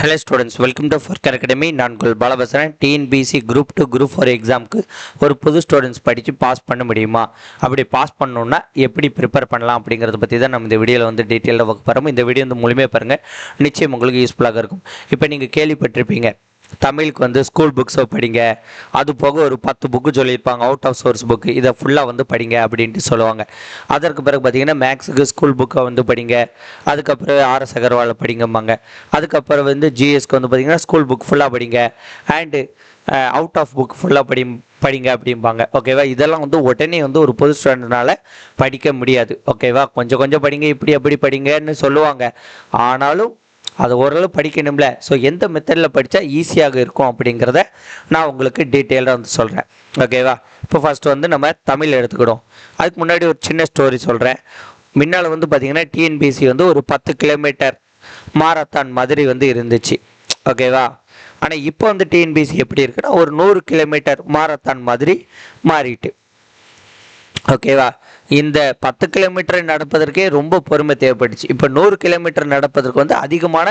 Hello students welcome to ஃபர்கர் academy நான் உங்கள் பாலபசரன் TNPSC group two group four எக்ஸாமுக்கு ஒரு புது ஸ்டூடெண்ட்ஸ் படித்து பாஸ் பண்ண முடியுமா? அப்படி பாஸ் பண்ணணுன்னா எப்படி ப்ரிப்பேர் பண்ணலாம் அப்படிங்கிறத பற்றி தான் நம்ம இந்த வீடியோவில் வந்து டீட்டெயிலாக வகுப்பு போகிறோம் இந்த வீடியோ வந்து முழுமையாக பாருங்கள் நிச்சயம் உங்களுக்கு யூஸ்ஃபுல்லாக இருக்கும். இப்போ நீங்கள் கேள்விப்பட்டிருப்பீங்க தமிழுக்கு வந்து ஸ்கூல் புக்ஸை படிங்க. அது போக ஒரு பத்து புக்கு சொல்லியிருப்பாங்க அவுட் ஆஃப் சோர்ஸ் புக்கு இதை ஃபுல்லாக வந்து படிங்க அப்படின்ட்டு சொல்லுவாங்க. அதற்கு பிறகு பார்த்தீங்கன்னா மேக்ஸுக்கு ஸ்கூல் புக்கை வந்து படிங்க. அதுக்கப்புறம் ஆர்எஸ் அகர்வாலை படிங்கம்பாங்க. அதுக்கப்புறம் வந்து ஜிஎஸ்க்கு வந்து பார்த்தீங்கன்னா ஸ்கூல் புக் ஃபுல்லாக படிங்க. அண்டு அவுட் ஆஃப் புக் ஃபுல்லாக படி படிங்க அப்படிம்பாங்க. ஓகேவா இதெல்லாம் வந்து உடனே வந்து ஒரு பொது ஸ்டூடெண்ட்னால படிக்க முடியாது. ஓகேவா கொஞ்சம் கொஞ்சம் படிங்க இப்படி அப்படி படிங்கன்னு சொல்லுவாங்க. ஆனாலும் அது ஓரளவு படிக்கணும்ல. ஸோ எந்த மெத்தடில் படித்தா ஈஸியாக இருக்கும் அப்படிங்கிறத நான் உங்களுக்கு டீட்டெயிலாக வந்து சொல்கிறேன் ஓகேவா இப்போ ஃபர்ஸ்ட் வந்து நம்ம தமிழ் எடுத்துக்கிடும் அதுக்கு முன்னாடி ஒரு சின்ன ஸ்டோரி சொல்கிறேன் முன்னால் வந்து பார்த்தீங்கன்னா டிஎன்பிசி வந்து ஒரு பத்து கிலோமீட்டர் மாரத்தான் மாதிரி வந்து இருந்துச்சு. ஓகேவா ஆனால் இப்போ வந்து டிஎன்பிசி எப்படி இருக்குன்னா ஒரு நூறு கிலோமீட்டர் மாரத்தான் மாதிரி மாறிட்டு. ஓகேவா இந்த பத்து கிலோமீட்டர் நடப்பதற்கே ரொம்ப பொறுமை தேவைப்பட்டுச்சு இப்போ நூறு கிலோமீட்டர் நடப்பதற்கு வந்து அதிகமான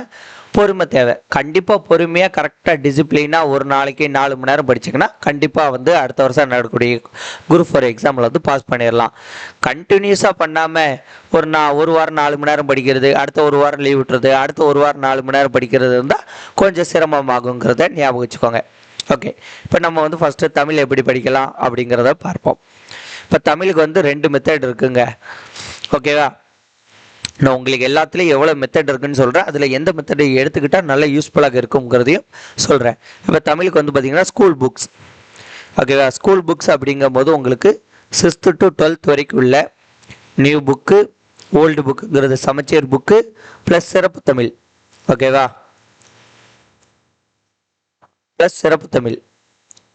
பொறுமை தேவை. கண்டிப்பாக பொறுமையாக கரெக்டாக டிசிப்ளினாக ஒரு நாளைக்கு நாலு மணி நேரம் படிச்சிங்கன்னா கண்டிப்பாக வந்து அடுத்த வருஷம் நடக்கக்கூடிய குரூப் ஃபோர் எக்ஸாமில் வந்து பாஸ் பண்ணிடலாம் கண்டினியூஸாக பண்ணாமல் ஒரு நான் ஒரு வாரம் நாலு மணி நேரம் படிக்கிறது அடுத்த ஒரு வாரம் லீவ் விட்டுறது அடுத்த ஒரு வாரம் நாலு மணி நேரம் படிக்கிறது இருந்தால் கொஞ்சம் சிரமமாகுங்கிறத ஞாபகம் வச்சுக்கோங்க. ஓகே இப்போ நம்ம வந்து ஃபஸ்ட்டு தமிழ் எப்படி படிக்கலாம் அப்படிங்கிறத பார்ப்போம். இப்போ தமிழுக்கு வந்து ரெண்டு மெத்தட் இருக்குங்க. ஓகேவா நான் உங்களுக்கு எல்லாத்துலேயும் எவ்வளோ மெத்தட் இருக்குன்னு சொல்கிறேன் அதில் எந்த மெத்தடை எடுத்துக்கிட்டால் நல்ல யூஸ்ஃபுல்லாக இருக்குங்கிறதையும் சொல்கிறேன் இப்போ தமிழுக்கு வந்து பார்த்தீங்கன்னா ஸ்கூல் புக்ஸ் ஓகேவா ஸ்கூல் புக்ஸ் அப்படிங்கும்போது உங்களுக்கு சிக்ஸ்த்து டு டுவெல்த் வரைக்கும் உள்ள நியூ புக்கு ஓல்டு புக்குங்கிறது சமச்சீர் புக்கு ப்ளஸ் சிறப்பு தமிழ். ஓகேவா ப்ளஸ் சிறப்பு தமிழ்.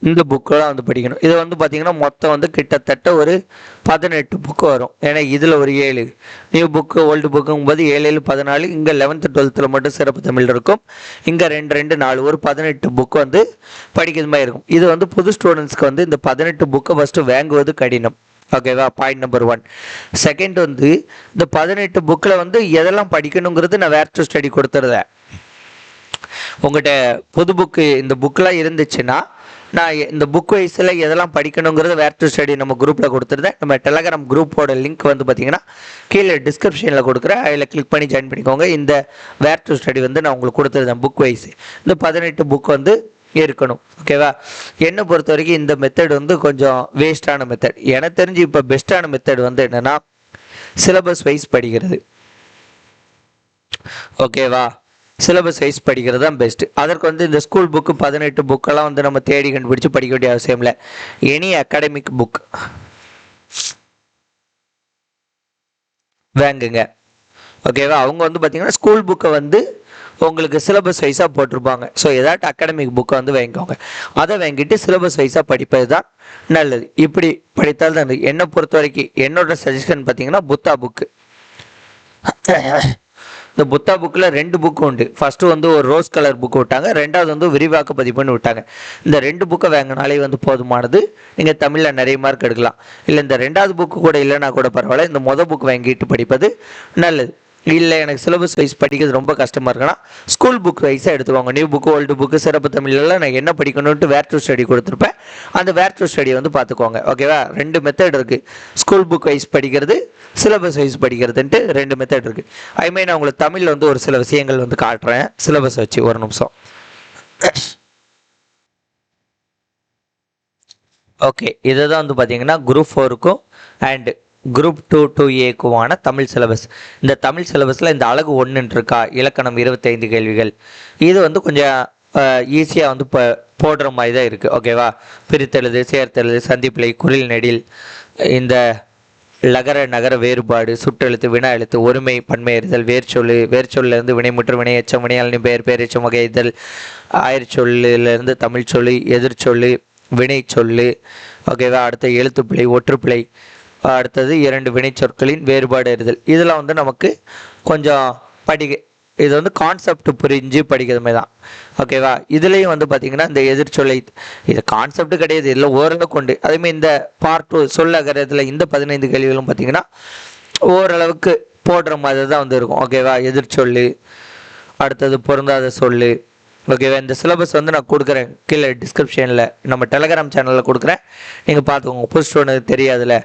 இந்த புக்கெல்லாம் வந்து படிக்கணும். இது வந்து பார்த்தீங்கன்னா மொத்தம் வந்து கிட்டத்தட்ட ஒரு பதினெட்டு புக்கு வரும். ஏன்னா இதில் ஒரு ஏழு. நியூ புக்கு ஓல்டு புக்குங்கும்போது ஏழு ஏழு பதினாலு. இங்கே லெவன்த்து டுவெல்த்தில் மட்டும் சிறப்பு தமிழ் இருக்கும். இங்கே ரெண்டு ரெண்டு நாலு. ஒரு பதினெட்டு புக்கு வந்து படிக்கிற மாதிரி இருக்கும். இது வந்து புது ஸ்டூடெண்ட்ஸ்க்கு வந்து இந்த பதினெட்டு புக்கை ஃபஸ்ட்டு வாங்குவது கடினம். ஓகேவா பாயிண்ட் நம்பர் ஒன் செகண்ட் வந்து இந்த பதினெட்டு புக்கில் வந்து எதெல்லாம் படிக்கணுங்கிறது நான் வேர் டு ஸ்டடி கொடுத்துருந்தேன். உங்கள்கிட்ட புது புக்கு இந்த புக்கெலாம் இருந்துச்சுன்னா நான் இந்த புக் வைஸில் எதெல்லாம் படிக்கணுங்கிறத வேர் டு ஸ்டடி நம்ம குரூப்பில் கொடுத்துருந்தேன். நம்ம டெலகிராம் குரூப்போட லிங்க் வந்து பார்த்தீங்கன்னா கீழே டிஸ்கிரிப்ஷனில் கொடுக்குறேன். அதில் கிளிக் பண்ணி ஜாயின் பண்ணிக்கோங்க. இந்த வேர் டு ஸ்டடி வந்து நான் உங்களுக்கு கொடுத்துருந்தேன் புக் வைஸ் இந்த பதினெட்டு புக் வந்து இருக்கணும். ஓகேவா என்னை பொறுத்த வரைக்கும் இந்த மெத்தட் வந்து கொஞ்சம் வேஸ்டான மெத்தட் எனக்கு தெரிஞ்சு இப்போ பெஸ்ட்டான மெத்தட் வந்து என்னென்னா சிலபஸ் வைஸ் படிக்கிறது. ஓகேவா சிலபஸ் வைஸ் படிக்கிறது தான் பெஸ்ட்டு அதற்கு வந்து இந்த ஸ்கூல் புக்கு பதினெட்டு புக்கெல்லாம் வந்து நம்ம தேடி கண்டுபிடிச்சு படிக்க வேண்டிய அவசியம் இல்லை. எனி அகாடமிக் புக் வேங்குங்க. ஓகேவா அவங்க வந்து பார்த்தீங்கன்னா ஸ்கூல் புக்கை வந்து உங்களுக்கு சிலபஸ் வைஸாக போட்டிருப்பாங்க. ஸோ ஏதாட்டு அகாடமிக் புக்கை வந்து வாங்கிக்கோங்க. அதை வாங்கிட்டு சிலபஸ் வைஸாக படிப்பது தான் நல்லது. இப்படி படித்தால் தான் என்னை பொறுத்த வரைக்கும் என்னோட சஜஷன் பார்த்தீங்கன்னா புத்தா புக்கு இந்த புத்தா புக்கில் ரெண்டு புக்கு உண்டு. ஃபஸ்ட்டு வந்து ஒரு ரோஸ் கலர் புக்கு விட்டாங்க. ரெண்டாவது வந்து விரிவாக்க பதிப்புன்னு விட்டாங்க. இந்த ரெண்டு புக்கை வாங்கினாலே வந்து போதுமானது. நீங்கள் தமிழில் நிறைய மார்க் எடுக்கலாம். இல்லை இந்த ரெண்டாவது புக்கு கூட இல்லைன்னா கூட பரவாயில்ல. இந்த மொதல் புக் வாங்கிட்டு படிப்பது நல்லது. இல்லை எனக்கு சிலபஸ் வைஸ் படிக்கிறது ரொம்ப கஷ்டமாக இருக்குன்னா ஸ்கூல் புக் வைஸாக எடுத்துக்கோங்க. நியூ புக்கு ஓல்டு புக்கு சிறப்பு தமிழ்லாம் நான் என்ன படிக்கணும்ட்டு வேர் டு ஸ்டடி கொடுத்துருப்பேன். அந்த வேர் டு ஸ்டடியை வந்து பார்த்துக்கோங்க. ஓகேவா ரெண்டு மெத்தட் இருக்குது ஸ்கூல் புக் வைஸ் படிக்கிறது சிலபஸ் வைஸ் படிக்கிறதுன்ட்டு ரெண்டு மெத்தட் இருக்குது ஐ நான் உங்களுக்கு தமிழில் வந்து ஒரு சில விஷயங்கள் வந்து காட்டுறேன். சிலபஸ் வச்சு ஒரு நிமிஷம். ஓகே இதுதான் வந்து பார்த்தீங்கன்னா குரூப் ஃபோருக்கும் அண்டு குரூப் டூ டூ ஏக்குவான தமிழ் சிலபஸ் இந்த தமிழ் சிலபஸில் இந்த அழகு ஒன்றுன்னு இருக்கா இலக்கணம் இருபத்தைந்து கேள்விகள். இது வந்து கொஞ்சம் ஈஸியாக வந்து இப்போ போடுற மாதிரி தான் இருக்குது ஓகேவா பிரித்தெழுது சேர்த்தெழுது சந்திப்பிலை குரில் நெடில் இந்த லகர நகர வேறுபாடு சுற்றெழுத்து வினா எழுத்து ஒருமை பன்மையறுதல் வேர்ச்சொல்லு வேர்ச்சொல்லிருந்து வினைமுற்று வினை எச்சம் பெயர் பேரெச்சம் வகைதல் ஆயிரச்சொல்லிலிருந்து தமிழ் சொல்லு எதிர்ச்சொல்லு வினை சொல்லு ஓகேவா அடுத்த எழுத்துப்பிழை ஒற்றுப்பிழை. அடுத்தது இரண்டு வினைச்சொற்களின் வேறுபாடு அறிதல் இதெல்லாம் வந்து நமக்கு கொஞ்சம் படிக்க இது வந்து கான்செப்ட் புரிஞ்சு படிக்கிற மாதிரி தான். ஓகேவா இதுலேயும் வந்து பார்த்தீங்கன்னா இந்த எதிர்ச்சொல்லை இது கான்செப்ட் கிடையாது. இல்லை ஓரளவுக்கு உண்டு. அதேமாதிரி இந்த பார்ட் டூ சொல்லகிறதுல இந்த பதினைந்து கேள்விகளும் பார்த்தீங்கன்னா ஓரளவுக்கு போடுற மாதிரி தான் வந்து இருக்கும். ஓகேவா எதிர்ச்சொல்லு அடுத்தது பொருந்தாத சொல்லு ஓகேவா இந்த சிலபஸ் வந்து நான் கொடுக்குறேன். கீழே டிஸ்கிரிப்ஷனில் நம்ம டெலகிராம் சேனலில் கொடுக்குறேன். நீங்கள் பார்த்துக்கோங்க. புதுசு ஒன்று தெரியாதுல்ல.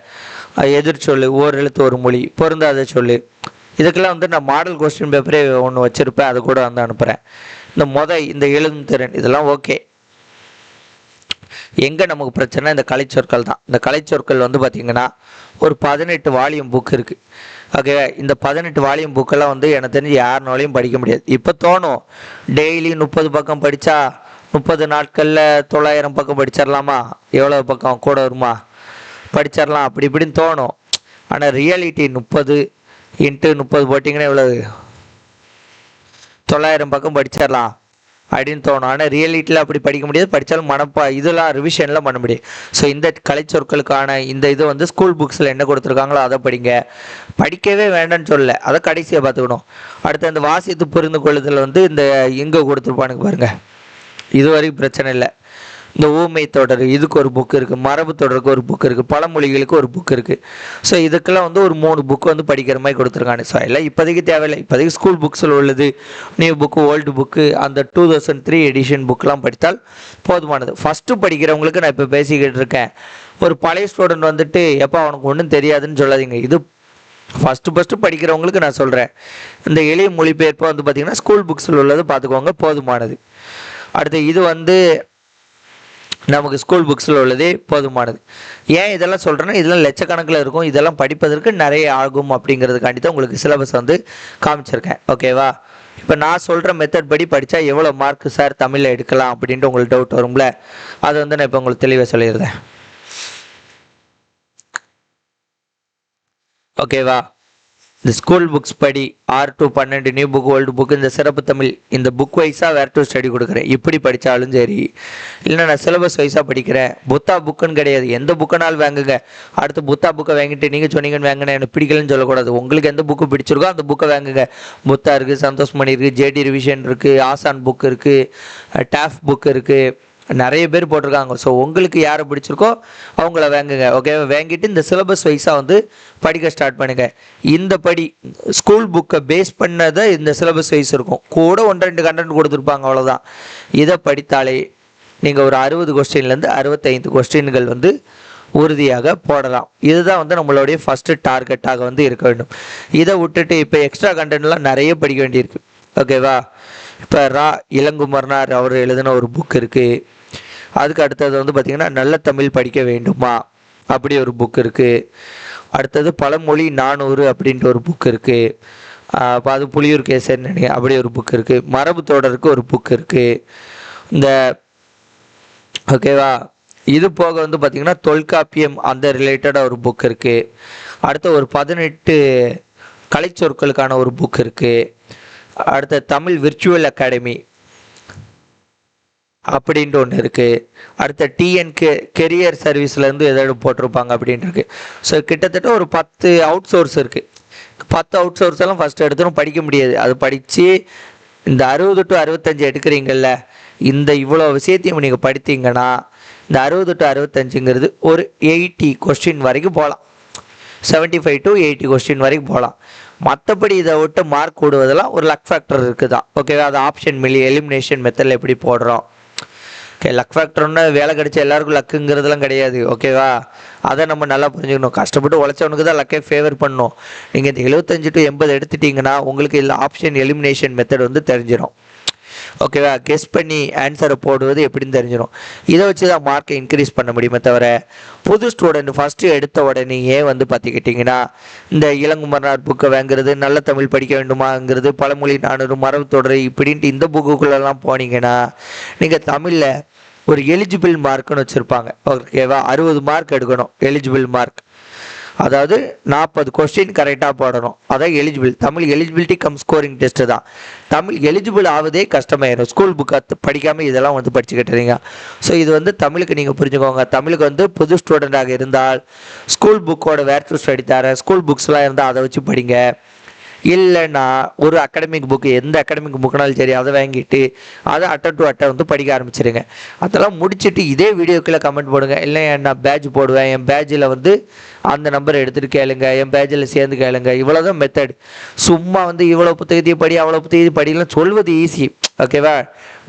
எதிர் சொல்லு ஓர் எழுத்து ஒரு மொழி பொருந்தாத சொல்லு. இதுக்கெல்லாம் வந்து நான் மாடல் கொஸ்டின் பேப்பரே ஒன்று வச்சுருப்பேன். அது கூட வந்து அனுப்புகிறேன் இந்த மொத இந்த எழுதும் திறன் இதெல்லாம் ஓகே எங்கே நமக்கு பிரச்சனை இந்த கலைச்சொற்கள் தான். இந்த கலைச்சொற்கள் வந்து பார்த்திங்கன்னா ஒரு பதினெட்டு வால்யூம் புக் இருக்குது ஓகே இந்த பதினெட்டு வால்யூம் புக்கெல்லாம் வந்து எனக்கு தெரிஞ்சு யாருனாலையும் படிக்க முடியாது. இப்போ தோணும் டெய்லி முப்பது பக்கம் படித்தா முப்பது நாட்களில் தொள்ளாயிரம் பக்கம் படிச்சிடலாமா எவ்வளோ பக்கம் கூட வருமா? படிச்சிடலாம் அப்படி இப்படின்னு தோணும். ஆனால் ரியாலிட்டி முப்பது இன்ட்டு முப்பது போட்டிங்கன்னா எவ்வளவு? தொள்ளாயிரம் பக்கம் படிச்சிடலாம் அப்படின்னு தோணும். ஆனால் ரியாலிட்டியில் அப்படி படிக்க முடியாது. படித்தாலும் மனப்பா இதெல்லாம் ரிவிஷன்லாம் பண்ண முடியும் ஸோ இந்த கலைச்சொற்களுக்கான இந்த இது வந்து ஸ்கூல் புக்ஸில் என்ன கொடுத்துருக்காங்களோ அதை படிங்க. படிக்கவே வேண்டாம்னு சொல்லலை. அதை கடைசியாக பார்த்துக்கணும். அடுத்து அந்த வாசித்து புரிந்து கொள்ளுதல் வந்து இந்த எங்கே கொடுத்துருப்பானுங்க பாருங்கள் இது வரைக்கும் பிரச்சனை இல்லை. இந்த ஊமை தொடர் இதுக்கு ஒரு புக் இருக்குது மரபு தொடருக்கு ஒரு புக் இருக்குது பழமொழிகளுக்கு ஒரு புக் இருக்குது ஸோ இதுக்கெல்லாம் வந்து ஒரு மூணு புக் வந்து படிக்கிற மாதிரி கொடுத்துருக்காங்க. ஸோ எல்லாம் இப்போதைக்கு தேவையில்லை. இப்போதைக்கு ஸ்கூல் புக்ஸில் உள்ளது நியூ புக்கு ஓல்டு புக்கு அந்த டூ தௌசண்ட் த்ரீ எடிஷன் புக்கெலாம் படித்தால் போதுமானது. ஃபஸ்ட்டு படிக்கிறவங்களுக்கு நான் இப்போ பேசிக்கிட்டு இருக்கேன். ஒரு பழைய ஸ்டூடெண்ட் வந்துட்டு எப்போ அவனுக்கு ஒன்றும் தெரியாதுன்னு சொல்லாதீங்க. இது ஃபஸ்ட்டு ஃபஸ்ட்டு படிக்கிறவங்களுக்கு நான் சொல்கிறேன் இந்த எளிய மொழிபெயர்ப்பு வந்து பார்த்திங்கன்னா ஸ்கூல் புக்ஸில் உள்ளது பார்த்துக்கோங்க போதுமானது. அடுத்து இது வந்து நமக்கு ஸ்கூல் புக்ஸில் உள்ளதே போதுமானது. ஏன் இதெல்லாம் சொல்கிறேன்னா இதெல்லாம் லட்சக்கணக்கில் இருக்கும். இதெல்லாம் படிப்பதற்கு நிறைய ஆகும் அப்படிங்கிறதுக்காண்டி தான் உங்களுக்கு சிலபஸ் வந்து காமிச்சிருக்கேன். ஓகேவா இப்போ நான் சொல்கிற மெத்தட் படி படித்தா எவ்வளோ மார்க் சார் தமிழில் எடுக்கலாம் அப்படின்ட்டு உங்களுக்கு டவுட் வரும்ல? அது வந்து நான் இப்போ உங்களுக்கு தெளிவாக சொல்லிடுறேன். ஓகேவா இந்த ஸ்கூல் புக்ஸ் படி ஆறு டு பன்னெண்டு நியூ புக் ஓல்டு புக் இந்த சிறப்பு தமிழ் இந்த புக் வைஸாக வேறு டு ஸ்டடி கொடுக்குறேன். இப்படி படித்தாலும் சரி. இல்லை நான் சிலபஸ் வைஸாக படிக்கிறேன். புத்தா புக்குன்னு கிடையாது. எந்த புக்குனாலும் வாங்குங்க. அடுத்து புத்தா புக்கை வாங்கிட்டு நீங்கள் சொன்னீங்கன்னு வாங்கினேன். எனக்கு பிடிக்கலன்னு சொல்லக்கூடாது. உங்களுக்கு எந்த புக்கு பிடிச்சிருக்கோ அந்த புக்கை வாங்குங்க. புத்தா இருக்குது சந்தோஷ் மணி இருக்குது ஜேடி ரிவிஷன் இருக்குது ஆசான் புக் இருக்குது டாஃப் புக் இருக்குது நிறைய பேர் போட்டிருக்காங்க. ஸோ உங்களுக்கு யாரை பிடிச்சிருக்கோ அவங்கள வாங்குங்க. ஓகே வாங்கிட்டு இந்த சிலபஸ் வைஸாக வந்து படிக்க ஸ்டார்ட் பண்ணுங்க. இந்த படி ஸ்கூல் புக்கை பேஸ் பண்ணதை இந்த சிலபஸ் வைஸ் இருக்கும். கூட ஒன்று ரெண்டு கண்டென்ட் கொடுத்துருப்பாங்க அவ்வளோதான் இதை படித்தாலே நீங்கள் ஒரு அறுபது கொஸ்டின்லேருந்து அறுபத்தைந்து கொஸ்டின்கள் வந்து உறுதியாக போடலாம். இதுதான் வந்து நம்மளுடைய ஃபஸ்ட்டு டார்கெட்டாக வந்து இருக்க வேண்டும். இதை விட்டுட்டு இப்போ எக்ஸ்ட்ரா கண்டென்ட்லாம் நிறைய படிக்க வேண்டியிருக்கு. ஓகேவா இப்போ ரா இளங்குமரனார் அவர் எழுதின ஒரு புக் இருக்குது அதுக்கு அடுத்தது வந்து பார்த்திங்கன்னா நல்ல தமிழ் படிக்க வேண்டுமா? அப்படி ஒரு புக் இருக்குது அடுத்தது பழமொழி நானூறு அப்படின்ட்டு ஒரு புக் இருக்குது அப்போ அது புளியூர் கேசர் நினைக்கிறேன் அப்படி ஒரு புக் இருக்குது மரபு தொடருக்கு ஒரு புக் இருக்குது இந்த ஓகேவா இது போக வந்து பார்த்திங்கன்னா தொல்காப்பியம் அந்த ரிலேட்டடாக ஒரு புக் இருக்குது அடுத்து ஒரு பதினெட்டு கலைச்சொற்களுக்கான ஒரு புக் இருக்குது அடுத்த தமிழ் விர்ச்சுவல் அகாடமி அப்படின்ட்டு ஒன்று இருக்குது அடுத்த டிஎன் கே கெரியர் சர்வீஸ்லேருந்து ஏதாவது போட்டிருப்பாங்க அப்படின்ட்டு இருக்கு. ஸோ கிட்டத்தட்ட ஒரு பத்து அவுட் சோர்ஸ் இருக்குது பத்து அவுட் சோர்ஸ் எல்லாம் ஃபஸ்ட்டு எடுத்துரும் படிக்க முடியாது. அது படித்து இந்த அறுபது டு அறுபத்தஞ்சு எடுக்கிறீங்கல்ல இந்த இவ்வளோ விஷயத்தையும் நீங்கள் படித்தீங்கன்னா இந்த அறுபது டு அறுபத்தஞ்சுங்கிறது ஒரு எயிட்டி கொஸ்டின் வரைக்கும் போகலாம் seventy five to eighty question வரைக்கும் போகலாம் மற்றபடி இதை விட்டு மார்க் விடுவதெல்லாம் ஒரு லக் ஃபேக்டர் இருக்குது தான் ஓகேவா அது ஆப்ஷன் மில்லி எலிமினேஷன் மெத்தடில் எப்படி போடுறோம்? ஓகே லக் ஃபேக்டர்னு வேலை கிடைச்ச எல்லாருக்கும் லக்குங்கிறதுலாம் கிடையாது. ஓகேவா அதை நம்ம நல்லா புரிஞ்சுக்கணும். கஷ்டப்பட்டு உழைச்சவனுக்கு தான் லக்கே ஃபேவர் பண்ணும். நீங்கள் இந்த எழுபத்தஞ்சு டு எண்பது எடுத்துட்டீங்கன்னா உங்களுக்கு இல்லை ஆப்ஷன் எலிமினேஷன் மெத்தட் வந்து தெரிஞ்சிடும் ஓகேவா கெஸ் பண்ணி ஆன்சரை போடுவது எப்படின்னு தெரிஞ்சிடும் இதை வச்சு தான் மார்க்கை இன்க்ரீஸ் பண்ண முடியுமே தவிர புது ஸ்டூடெண்ட் ஃபஸ்ட்டு எடுத்த உடனேயே வந்து பார்த்துக்கிட்டிங்கன்னா இந்த இளங்குமரனார் புக்கை வாங்குறது நல்ல தமிழ் படிக்க வேண்டுமாங்கிறது பழமொழி நானூறு மரபு தொடர் இப்படின்ட்டு இந்த புக்குக்குள்ளெல்லாம் போனீங்கன்னா நீங்கள் தமிழில் ஒரு எலிஜிபிள் மார்க்னு வச்சுருப்பாங்க. ஓகேவா அறுபது மார்க் எடுக்கணும். எலிஜிபிள் மார்க் அதாவது நாற்பது கொஸ்டின் கரெக்டாக போடணும். அதான் eligible Tamil eligibility cum scoring test தான். தமிழ் எலிஜிபிள் ஆவதே கஷ்டமாயிடும் ஸ்கூல் புக்கை படிக்காமல் இதெல்லாம் வந்து படிச்சுக்கிட்டுறீங்க ஸோ இது வந்து தமிழுக்கு நீங்கள் புரிஞ்சுக்கோங்க. தமிழுக்கு வந்து புது ஸ்டூடெண்ட்டாக இருந்தால் ஸ்கூல் புக்கோட வேர் டு ஸ்டடி தரேன். ஸ்கூல் புக்ஸ்லாம் இருந்தால் அதை வச்சு படிங்க. இல்லைன்னா ஒரு அகாடமிக் புக்கு எந்த அகாடமிக் புக்குனாலும் சரி அதை வாங்கிட்டு அதை அட்டை டு அட்டை வந்து படிக்க ஆரம்பிச்சிருங்க. அதெல்லாம் முடிச்சுட்டு இதே வீடியோக்குள்ளே கமெண்ட் போடுங்க. இல்லை நான் பேட்ச் போடுவேன்? என் பேட்சில் வந்து அந்த நம்பர் எடுத்துகிட்டு கேளுங்க. என் பேட்சில் சேர்ந்து கேளுங்க. இவ்வளோதான் மெத்தட் சும்மா வந்து இவ்வளோ புத்தகத்தையும் படி அவ்வளோ புத்தகத்தையும் படிலாம் சொல்வது ஈஸி ஓகேவா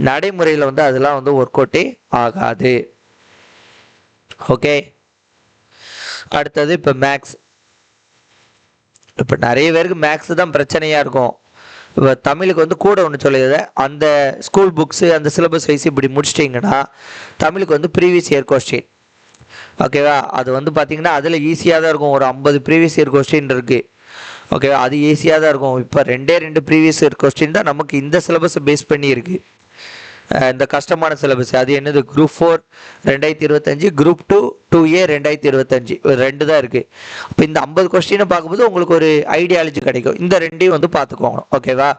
நடைமுறையில் வந்து அதெல்லாம் வந்து ஒர்க் அவுட்டே ஆகாது. ஓகே அடுத்தது இப்போ மேக்ஸ் இப்போ நிறைய பேருக்கு மேக்ஸ் தான் பிரச்சனையாக இருக்கும். இப்போ தமிழுக்கு வந்து கூட ஒன்று சொல்லியது அந்த ஸ்கூல் புக்ஸு அந்த சிலபஸ் வைஸ் இப்படி முடிச்சிட்டிங்கன்னா தமிழுக்கு வந்து ப்ரீவியஸ் இயர் கொஸ்டின் ஓகேவா அது வந்து பார்த்தீங்கன்னா அதில் ஈஸியாக தான் இருக்கும். ஒரு ஐம்பது ப்ரீவியஸ் இயர் கொஸ்டின் இருக்குது ஓகேவா அது ஈஸியாக தான் இருக்கும். இப்போ ரெண்டே ரெண்டு ப்ரீவியஸ் இயர் கொஸ்டின் தான் நமக்கு இந்த சிலபஸை பேஸ் பண்ணி இருக்குது இந்த கஷ்டமான சிலபஸ் அது என்னது? குரூப் ஃபோர் ரெண்டாயிரத்தி இருபத்தஞ்சு. குரூப் டூ டூ ஏ ரெண்டாயிரத்தி இருபத்தஞ்சு. ரெண்டு தான் இருக்குது இப்போ இந்த ஐம்பது கொஸ்டினை பார்க்கும்போது உங்களுக்கு ஒரு ஐடியாலஜி கிடைக்கும். இந்த ரெண்டையும் வந்து பார்த்துக்கோங்க. ஓகேவா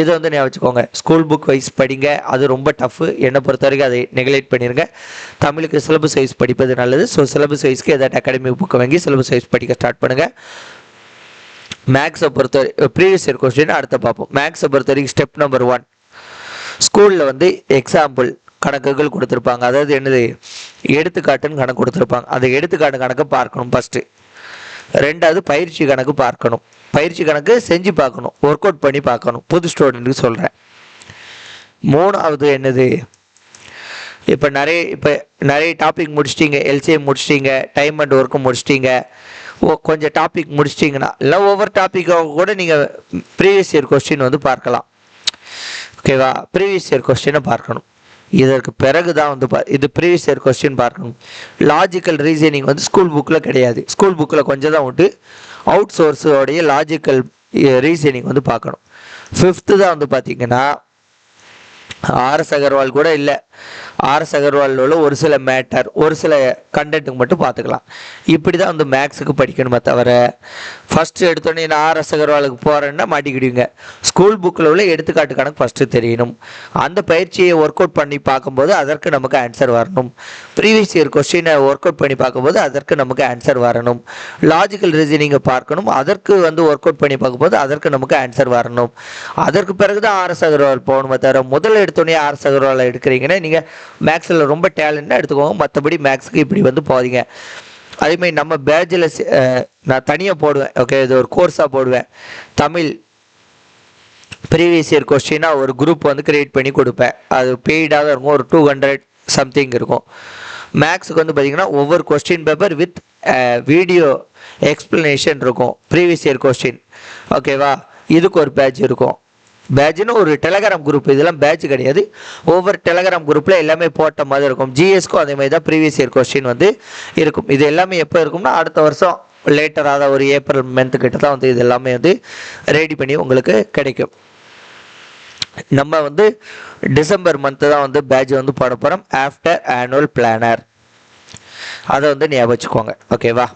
இதை வந்து ஞாபகம் வச்சுக்கோங்க. ஸ்கூல் புக் வைஸ் படிங்க. அது ரொம்ப டஃப்பு என்னை பொறுத்த வரைக்கும் அதை நெக்லெக்ட் பண்ணிடுங்க தமிழுக்கு சிலபஸ் வைஸ் படிப்பது நல்லது. ஸோ சிலபஸ் வைஸ்க்கு ஏதாவது அகாடமிக் புக்கை வாங்கி சிலபஸ் வைஸ் படிக்க ஸ்டார்ட் பண்ணுங்கள் மேக்ஸை பொறுத்த ப்ரீவியஸ் இயர் கொஸ்டின் அடுத்த பார்ப்போம். மேக்ஸை பொறுத்த வரைக்கும் ஸ்டெப் நம்பர் ஒன் ஸ்கூலில் வந்து எக்ஸாம்பிள் கணக்குகள் கொடுத்துருப்பாங்க. அதாவது என்னது? எடுத்துக்காட்டுன்னு கணக்கு கொடுத்துருப்பாங்க. அந்த எடுத்துக்காட்டு கணக்கை பார்க்கணும் ஃபஸ்ட்டு ரெண்டாவது பயிற்சி கணக்கு பார்க்கணும். பயிற்சி கணக்கு செஞ்சு பார்க்கணும். ஒர்க் அவுட் பண்ணி பார்க்கணும். புது ஸ்டூடெண்ட்டுக்கு சொல்கிறேன் மூணாவது என்னது? இப்போ நிறைய இப்போ நிறைய டாபிக் முடிச்சிட்டிங்க. எல்சிஎம் முடிச்சிட்டிங்க. டைம் அண்ட் ஒர்க்கு முடிச்சிட்டிங்க. ஓ கொஞ்சம் டாபிக் முடிச்சிட்டிங்கன்னா இல்லை ஒவ்வொரு டாப்பிக்காக கூட நீங்கள் ப்ரீவியஸ் இயர் கொஸ்டின் வந்து பார்க்கலாம். ஓகேவா? ப்ரீவியஸ் இயர் கொஸ்டினை பார்க்கணும். இதற்கு பிறகு தான் வந்து பா இது ப்ரீவியஸ் இயர் கொஸ்டின் பார்க்கணும். லாஜிக்கல் ரீசனிங் வந்து ஸ்கூல் புக்கில் கிடையாது. ஸ்கூல் புக்கில் கொஞ்சம் தான் உண்டு. அவுட் சோர்ஸோடைய லாஜிக்கல் ரீசனிங் வந்து பார்க்கணும். ஃபிஃப்த்து தான் வந்து பார்த்தீங்கன்னா ஆர்எஸ் அகர்வால் கூட இல்லை. ஆர்எஸ் அகர்வாலில் உள்ள ஒரு சில மேட்டர் ஒரு சில கண்டென்ட்டுக்கு மட்டும் பார்த்துக்கலாம். இப்படி தான் வந்து மேக்ஸுக்கு படிக்கணுமே தவிர ஃபஸ்ட்டு எடுத்தோடனே நான் ஆர்எஸ் அகர்வாலுக்கு போகிறேன்னா மாட்டிக்கிடுவீங்க. ஸ்கூல் புக்கில் உள்ள எடுத்துக்காட்டு கணக்கு ஃபஸ்ட்டு தெரியணும். அந்த பயிற்சியை ஒர்க் அவுட் பண்ணி பார்க்கும்போது அதற்கு நமக்கு ஆன்சர் வரணும். ப்ரீவியஸ் இயர் கொஸ்டினை ஒர்க் அவுட் பண்ணி பார்க்கும்போது அதற்கு நமக்கு ஆன்சர் வரணும். லாஜிக்கல் ரீசனிங்கை பார்க்கணும். அதற்கு வந்து ஒர்க் அவுட் பண்ணி பார்க்கும்போது அதற்கு நமக்கு ஆன்சர் வரணும். அதற்கு பிறகு தான் ஆர்எஸ் அகர்வால் போகணுமே தவிர முதல்ல எடுத்தோடனே ஆர்எஸ் அகர்வாலை எடுக்கிறீங்கன்னா நீங்கள் மேக்ஸில் ரொம்ப டேலண்ட்னா எடுத்துக்கோங்க. மற்றபடி மேக்ஸுக்கு இப்படி வந்து போதீங்க அதேமாதிரி நம்ம பேட்சில் நான் தனியாக போடுவேன். ஓகே இது ஒரு கோர்ஸாக போடுவேன். தமிழ் ப்ரீவியஸ் இயர் கொஸ்டினாக ஒரு குரூப் வந்து கிரியேட் பண்ணி கொடுப்பேன். அது பெய்டாக தான் இருக்கும். ஒரு டூ ஹண்ட்ரட் சம்திங் இருக்கும். மேக்ஸுக்கு வந்து பார்த்தீங்கன்னா ஒவ்வொரு question paper with video explanation இருக்கும். ப்ரீவியஸ் இயர் கொஸ்டின் ஓகேவா இதுக்கு ஒரு பேட்ச் இருக்கும். பேட்ச்னு ஒரு டெலகிராம் குரூப் இதெல்லாம் பேட்ச் கிடையாது. ஒவ்வொரு டெலகிராம் குரூப்பில் எல்லாமே போட்ட மாதிரி இருக்கும். ஜிஎஸ்க்கும் அதே மாதிரி தான் ப்ரீவியஸ் இயர் கொஸ்டின் வந்து இருக்கும். இது எல்லாமே எப்போ இருக்கும்னா அடுத்த வருஷம் லேட்டராக ஒரு ஏப்ரல் மந்த் கிட்ட தான் வந்து இது எல்லாமே வந்து ரெடி பண்ணி உங்களுக்கு கிடைக்கும். நம்ம வந்து டிசம்பர் மந்த்து தான் வந்து பேட்ச் வந்து போட போகிறோம் ஆஃப்டர் ஆனுவல் பிளானர் அதை வந்து ஞாபகம் வச்சுக்கோங்க. ஓகேவா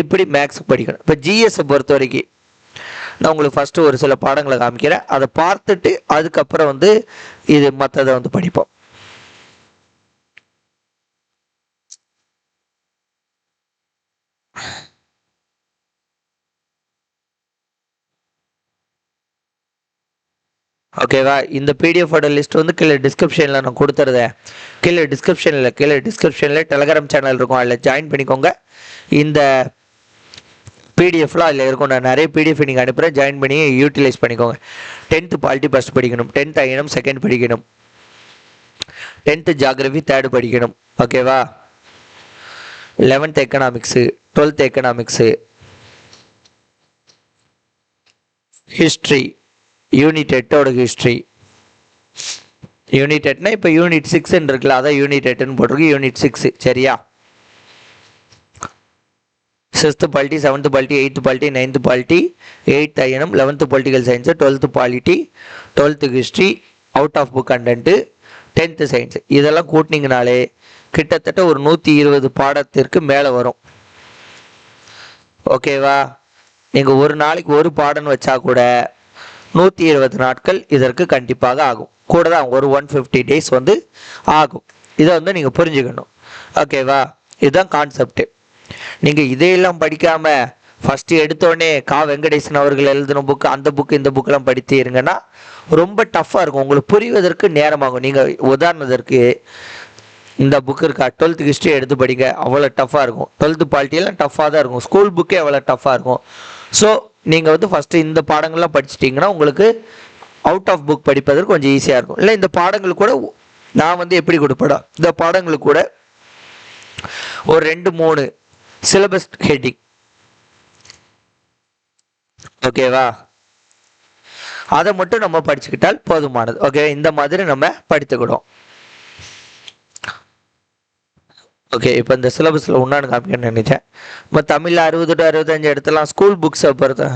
இப்படி மேக்ஸ் படிக்கணும். இப்போ ஜிஎஸ்ஸை பொறுத்த வரைக்கும் நான் உங்களுக்கு ஃபஸ்ட்டு ஒரு சில பாடங்களை காமிக்கிறேன். அதை பார்த்துட்டு அதுக்கப்புறம் வந்து இது மற்றதை வந்து படிப்போம். ஓகேவா இந்த பிடிஎஃபோட லிஸ்ட் வந்து கீழே டிஸ்கிரிப்ஷனில் நான் கொடுத்துருதேன். கீழே டிஸ்கிரிப்ஷனில் கீழே டிஸ்கிரிப்ஷனில் டெலகிராம் சேனல் இருக்கும். அதில் ஜாயின் பண்ணிக்கோங்க. இந்த பிடிஎஃப்லாம் அதில் இருக்கும். நான் நிறைய பிடிஎஃப் நீங்கள் அனுப்புகிறேன் ஜாயின் பண்ணி யூட்டிலைஸ் பண்ணிக்கோங்க. டென்த்து பாலிட்டி ஃபஸ்ட் படிக்கணும். டென்த் ஐனம் செகண்ட் படிக்கணும். டென்த்து ஜாகிரபி தேர்டு படிக்கணும். ஓகேவா eleventh economics twelfth economics history unit எட்டோட history unit எட்னா இப்போ யூனிட் சிக்ஸ்ன்னு இருக்குல்ல அதான் யூனிட் எட்டுன்னு போட்டிருக்கு. யூனிட் சிக்ஸ் சரியா? Sixth polity seventh polity eighth polity ninth polity eighth INM eleventh political science twelfth polity twelfth history out of book content tenth science இதெல்லாம் கூட்டினீங்கனாலே கிட்டத்தட்ட ஒரு நூற்றி இருபது பாடத்திற்கு மேலே வரும். ஓகேவா நீங்கள் ஒரு நாளைக்கு ஒரு பாடம்னு வச்சா கூட நூற்றி இருபது நாட்கள் இதற்கு கண்டிப்பாக ஆகும். கூட தான் ஒரு ஒன் ஃபிஃப்டி டேஸ் வந்து ஆகும். இதை வந்து நீங்கள் புரிஞ்சுக்கணும். ஓகேவா இதுதான் கான்செப்ட்டு நீங்கள் இதையெல்லாம் படிக்காமல் ஃபஸ்ட்டு எடுத்தோடனே கா. வெங்கடேசன் அவர்கள் எழுதின புக்கு அந்த புக்கு இந்த புக்கெல்லாம் படித்து இருங்கன்னா ரொம்ப டஃப்பாக இருக்கும். உங்களுக்கு புரிவதற்கு நேரமாகும். நீங்கள் உதாரணத்திற்கு இந்த புக் இருக்கா? டுவெல்த்து ஹிஸ்ட்ரி எடுத்து படிங்க. அவ்வளோ டஃப்பாக இருக்கும். டுவெல்த்து பாலிட்டியெல்லாம் டஃப்பாக தான் இருக்கும். ஸ்கூல் புக்கே அவ்வளோ டஃப்பாக இருக்கும். ஸோ நீங்கள் வந்து ஃபஸ்ட்டு இந்த பாடங்கள்லாம் படிச்சிட்டிங்கன்னா உங்களுக்கு அவுட் ஆஃப் புக் படிப்பதற்கு கொஞ்சம் ஈஸியாக இருக்கும். இல்லை இந்த பாடங்கள் கூட நான் வந்து எப்படி கொடுப்படா இந்த பாடங்களுக்கு கூட ஒரு ரெண்டு மூணு சிலபஸ் ஹெட்டிங். ஓகேவா அதை மட்டும் நம்ம படிச்சுக்கிட்டால் போதுமானது. ஓகே இந்த மாதிரி நம்ம படித்துக்கிடும் ஓகே இப்போ இந்த சிலபஸில் உண்டானு காமிக்கணும்னு நினைச்சேன்? இப்போ தமிழில் அறுபது டு அறுபத்தஞ்சு எடுத்துலாம் ஸ்கூல் புக்ஸை பொறுத்த.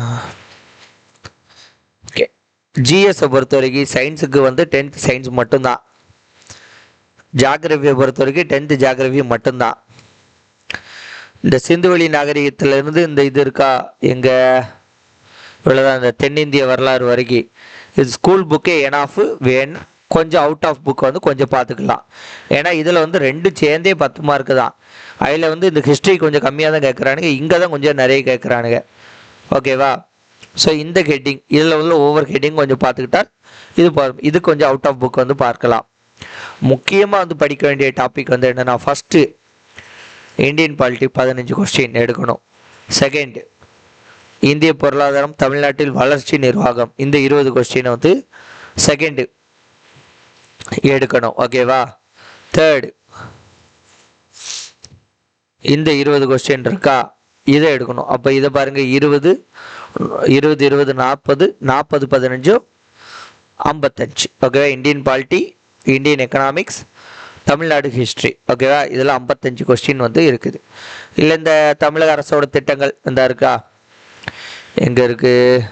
ஓகே ஜிஎஸை பொறுத்த வரைக்கும் சயின்ஸுக்கு வந்து டென்த் சயின்ஸ் மட்டும்தான். ஜாகிரபியை பொறுத்த வரைக்கும் டென்த்து ஜாகிரபி மட்டும்தான். இந்த சிந்துவெளி நாகரிகத்திலிருந்து இந்த இது இருக்கா? எங்கள் இவ்வளோதான் இந்த தென்னிந்திய வரலாறு வரைக்கும். இது ஸ்கூல் புக்கே எனாஃபு வேணும் கொஞ்சம் அவுட் ஆஃப் புக் வந்து கொஞ்சம் பார்த்துக்கலாம். ஏன்னா இதில் வந்து ரெண்டு சேர்ந்தே பத்து மார்க்கு தான். அதில் வந்து இந்த ஹிஸ்ட்ரி கொஞ்சம் கம்மியாக தான் கேட்குறானுங்க இங்கே தான் கொஞ்சம் நிறைய கேட்குறானுங்க ஓகேவா ஸோ இந்த ஹெட்டிங் இதில் உள்ள ஒவ்வொரு ஹெட்டிங் கொஞ்சம் பார்த்துக்கிட்டா இது இது கொஞ்சம் அவுட் ஆஃப் புக் வந்து பார்க்கலாம். முக்கியமாக வந்து படிக்க வேண்டிய டாபிக் வந்து என்னென்னா ஃபஸ்ட்டு இந்தியன் பாலிட்டி பதினஞ்சு கொஸ்டின் எடுக்கணும். செகண்ட் இந்திய பொருளாதாரம் தமிழ்நாட்டில் வளர்ச்சி நிர்வாகம். இந்த இருபது கொஸ்டினை வந்து செகண்டு எடுக்கணும். ஓகேவா தேர்டு இந்த இருபது கொஸ்டின் இருக்கா? இதை எடுக்கணும். அப்போ இதை பாருங்க இருபது இருபது இருபது நாற்பது நாற்பது பதினஞ்சு ஐம்பத்தஞ்சு. ஓகேவா Indian polity Indian economics Tamil Nadu history ஓகேவா இதில் ஐம்பத்தஞ்சு கொஸ்டின் வந்து இருக்குது. இல்லை இந்த தமிழக அரசோட திட்டங்கள் இந்த இருக்கா? எங்கே இருக்குது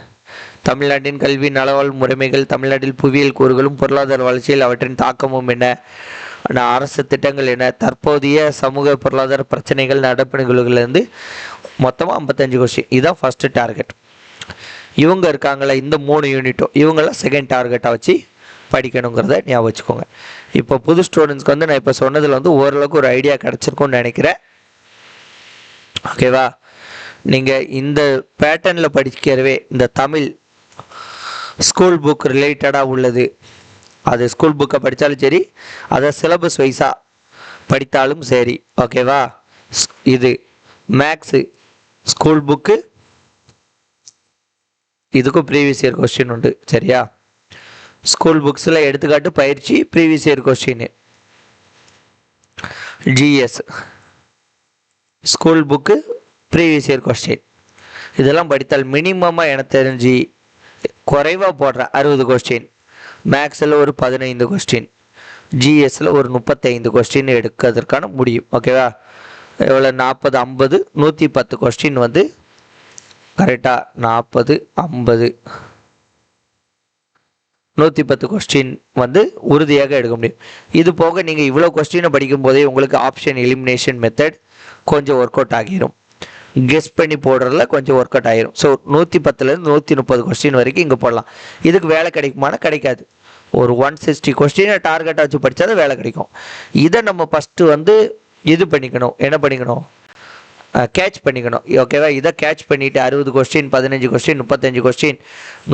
தமிழ்நாட்டின் கல்வி நலவாழ் முறைமைகள் தமிழ்நாட்டில் புவியியல் கூறுகளும் பொருளாதார வளர்ச்சியில் அவற்றின் தாக்கமும் என்ன? அரசு திட்டங்கள் என்ன? தற்போதைய சமூக பொருளாதார பிரச்சனைகள் நடப்பு மொத்தமாக ஐம்பத்தஞ்சு கொஸ்டின் இதுதான் ஃபஸ்ட்டு டார்கெட் இவங்க இருக்காங்களே இந்த மூணு யூனிட்டும் இவங்களாம் செகண்ட் டார்கெட்டாக வச்சு படிக்கணுங்கிறத ஞாபகம் வச்சுக்கோங்க. இப்போ புது ஸ்டூடெண்ட்ஸ்க்கு வந்து நான் இப்போ சொன்னதில் வந்து ஓரளவுக்கு ஒரு ஐடியா கிடச்சிருக்கும்னு நினைக்கிறேன். ஓகேவா நீங்கள் இந்த பேட்டர்னில் படிக்கிறவே இந்த தமிழ் ஸ்கூல் புக் ரிலேட்டடாக உள்ளது. அது ஸ்கூல் புக்கை படித்தாலும் சரி அதை சிலபஸ் வைஸாக படித்தாலும் சரி. ஓகேவா ஸ்- இது மேக்ஸு ஸ்கூல் புக்கு இதுக்கும் ப்ரீவியஸ் இயர் கொஸ்டின் உண்டு. சரியா? ஸ்கூல் புக்ஸில் எடுத்துக்காட்டு பயிற்சி previous year question GS school book previous year question இதெல்லாம் படித்தால் மினிமமாக எனக்கு தெரிஞ்சு குறைவாக போடுற அறுபது கொஸ்டின் மேக்ஸில் ஒரு பதினைந்து கொஸ்டின் ஜிஎஸ்ல ஒரு முப்பத்தைந்து கொஸ்டின் எடுக்கிறதுக்கான முடியும் ஓகேவா எவ்வளோ நாற்பது ஐம்பது நூற்றி பத்து கொஸ்டின் வந்து கரெக்டாக நாற்பது ஐம்பது. நூற்றி பத்து கொஸ்டின் வந்து உறுதியாக எடுக்க முடியும். இது போக நீங்கள் இவ்வளோ கொஸ்டினை படிக்கும் போதே உங்களுக்கு ஆப்ஷன் எலிமினேஷன் மெத்தட் கொஞ்சம் ஒர்க் அவுட் ஆகிரும். கெஸ் பண்ணி போடுறதுல கொஞ்சம் ஒர்க் அவுட் ஆகிரும். ஸோ நூற்றி பத்துலேருந்து நூற்றி முப்பது கொஸ்டின் வரைக்கும் இங்கே போடலாம். இதுக்கு வேலை கிடைக்குமானா கிடைக்காது. ஒரு ஒன் சிக்ஸ்டி கொஸ்டினை டார்கெட்டாக வச்சு படித்தா தான் வேலை கிடைக்கும். இதை நம்ம ஃபஸ்ட்டு வந்து இது பண்ணிக்கணும். என்ன பண்ணிக்கணும்? கேட்ச் பண்ணிக்கணும். ஓகேவா இதை கேட்ச் பண்ணிவிட்டு அறுபது கொஸ்டின் பதினஞ்சு கொஸ்டின் முப்பத்தஞ்சு கொஸ்டின்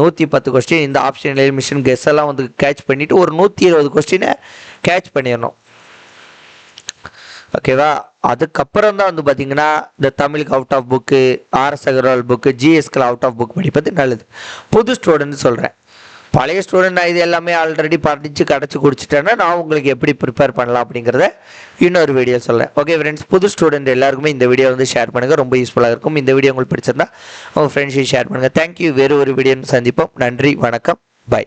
நூற்றி பத்து கொஸ்டின் இந்த ஆப்ஷன் எலிமிஷன் கெஸ் எல்லாம் வந்து கேட்ச் பண்ணிவிட்டு ஒரு நூற்றி இருபது கொஸ்டினை கேட்ச் பண்ணிடணும். ஓகேவா அதுக்கப்புறம் தான் வந்து பார்த்தீங்கன்னா இந்த தமிழுக்கு out of book RS Agarwal book ஜிஎஸ்கில் out of book படிப்பது நல்லது. புது ஸ்டூடெண்ட் சொல்கிறேன் பழைய ஸ்டூடெண்ட் இது எல்லாமே ஆல்ரெடி படித்து கிடச்சி குடிச்சிட்டேன்னா நான் உங்களுக்கு எப்படி ப்ரிப்பேர் பண்ணலாம் அப்படிங்கிறத இன்னொரு வீடியோ சொல்கிறேன் ஓகே ஃப்ரெண்ட்ஸ் புது ஸ்டூடெண்ட் எல்லாருக்குமே இந்த வீடியோ வந்து ஷேர் பண்ணுங்கள் ரொம்ப யூஸ்ஃபுல்லாக இருக்கும். இந்த வீடியோ உங்களுக்கு பிடிச்சிருந்தா உங்கள் ஃப்ரெண்ட்ஸையும் ஷேர் பண்ணுங்கள் தேங்க்யூ வேறு ஒரு வீடியோன்னு சந்திப்போம். நன்றி. வணக்கம். பை